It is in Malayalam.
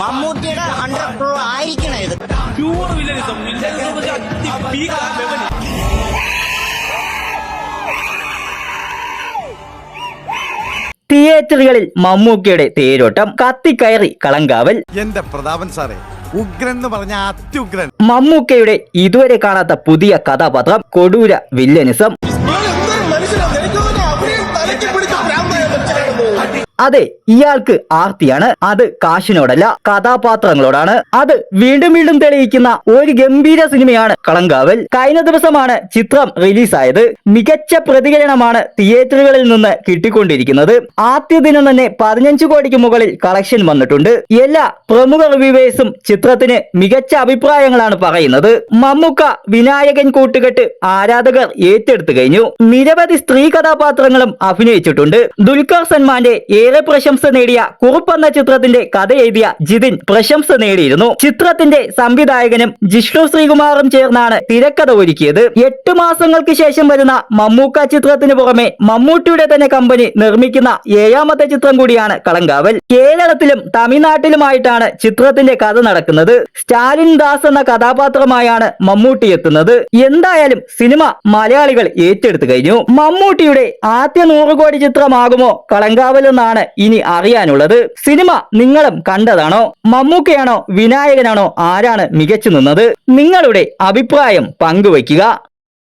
മമ്മൂട്ടിയുടെ അണ്ടർ പ്രോ ആയിരിക്കണം ഇത്. Pure villainism villainism. തിയേറ്ററുകളിൽ മമ്മൂക്കയുടെ തേരോട്ടം കത്തിക്കയറി കളങ്കാവൽ. എന്റെ പ്രതാപൻ സാറേ ഉഗ്രൻ എന്ന് പറഞ്ഞ അത്യുഗ്രൻ. മമ്മൂക്കയുടെ ഇതുവരെ കാണാത്ത പുതിയ കഥാപാത്രം കൊടൂര വില്ലനിസം അതെ ഇയാൾക്ക് ആർത്തിയാണ്. അത് കാശിനോടല്ല കഥാപാത്രങ്ങളോടാണ്. അത് വീണ്ടും വീണ്ടും തെളിയിക്കുന്ന ഒരു ഗംഭീര സിനിമയാണ് കളങ്കാവൽ. കഴിഞ്ഞ ദിവസമാണ് ചിത്രം റിലീസായത്. മികച്ച പ്രതികരണമാണ് തിയേറ്ററുകളിൽ നിന്ന് കിട്ടിക്കൊണ്ടിരിക്കുന്നത്. ആദ്യ ദിനം തന്നെ പതിനഞ്ച് കോടിക്ക് മുകളിൽ കളക്ഷൻ വന്നിട്ടുണ്ട്. എല്ലാ പ്രമുഖ റിവ്യൂവേഴ്സും ചിത്രത്തിന് മികച്ച അഭിപ്രായങ്ങളാണ് പറയുന്നത്. മമ്മൂക്ക വിനായകൻ കൂട്ടുകെട്ട് ആരാധകർ ഏറ്റെടുത്തു കഴിഞ്ഞു. നിരവധി സ്ത്രീ കഥാപാത്രങ്ങളും അഭിനയിച്ചിട്ടുണ്ട്. ദുൽഖർ സൽമാന്റെ ഏറെ പ്രശംസ നേടിയ കുറുപ്പെന്ന ചിത്രത്തിന്റെ കഥ എഴുതിയ ജിതിൻ പ്രശംസ നേടിയിരുന്നു. ചിത്രത്തിന്റെ സംവിധായകനും ജിഷ്ണു ശ്രീകുമാറും ചേർന്നാണ് തിരക്കഥ ഒരുക്കിയത്. എട്ട് മാസങ്ങൾക്ക് ശേഷം വരുന്ന മമ്മൂക്ക ചിത്രത്തിന് പുറമെ മമ്മൂട്ടിയുടെ തന്നെ കമ്പനി നിർമ്മിക്കുന്ന ഏഴാമത്തെ ചിത്രം കൂടിയാണ് കളങ്കാവൽ. കേരളത്തിലും തമിഴ്നാട്ടിലുമായിട്ടാണ് ചിത്രത്തിന്റെ കഥ നടക്കുന്നത്. സ്റ്റാലിൻ ദാസ് എന്ന കഥാപാത്രമായാണ് മമ്മൂട്ടി എത്തുന്നത്. എന്തായാലും സിനിമ മലയാളികൾ ഏറ്റെടുത്തു കഴിഞ്ഞു. മമ്മൂട്ടിയുടെ ആദ്യ നൂറ് കോടി ചിത്രമാകുമോ കളങ്കാവൽ എന്നാണ് ഇനി അറിയാനുള്ളത്. സിനിമ നിങ്ങളും കണ്ടതാണോ? മമ്മൂക്കയാണോ? വിനായകനാണോ? ആരാണ് മികച്ചു നിന്നത്? നിങ്ങളുടെ അഭിപ്രായം പങ്കുവയ്ക്കുക.